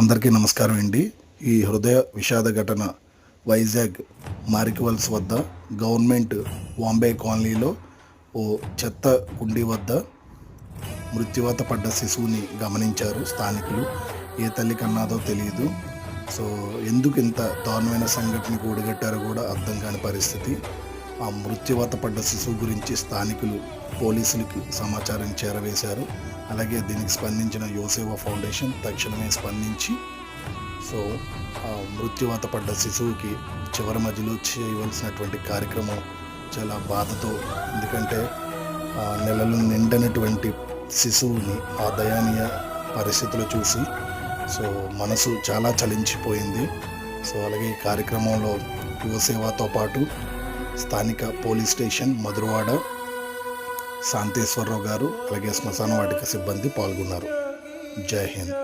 అందరికీ నమస్కారం అండి. ఈ హృదయ విషాద ఘటన వైజాగ్ మారికవల్స్ వద్ద గవర్నమెంట్ బాంబే కాలనీలో ఓ చెత్త కుండీ వద్ద మృత్యువాత పడ్డ శిశువుని గమనించారు స్థానికులు. ఏ తల్లి కన్నాదో తెలియదు సో ఎందుకు ఇంత దారుణమైన సంఘటనకు ఒడిగట్టారో కూడా అర్థం కాని పరిస్థితి. ఆ మృత్యువాత పడ్డ శిశువు గురించి స్థానికులు పోలీసులకు సమాచారం చేరవేశారు. అలాగే దీనికి స్పందించిన యోసేవా ఫౌండేషన్ తక్షణమే స్పందించి సో ఆ మృత్యువాత పడ్డ శిశువుకి చివరి మధ్యలో చేయవలసినటువంటి కార్యక్రమం చాలా బాధతో ఎందుకంటే ఆ నెలలు నిండనటువంటి శిశువుని ఆ దయానీయ పరిస్థితులు చూసి సో మనసు చాలా చలించిపోయింది. సో అలాగే ఈ కార్యక్రమంలో యువసేవతో పాటు స్థానిక పోలీస్ స్టేషన్ మధురవాడ శాంతేశ్వరరావు గారు అలాగే శ్మశాన వాటిక సిబ్బంది పాల్గొన్నారు. జై హింద్.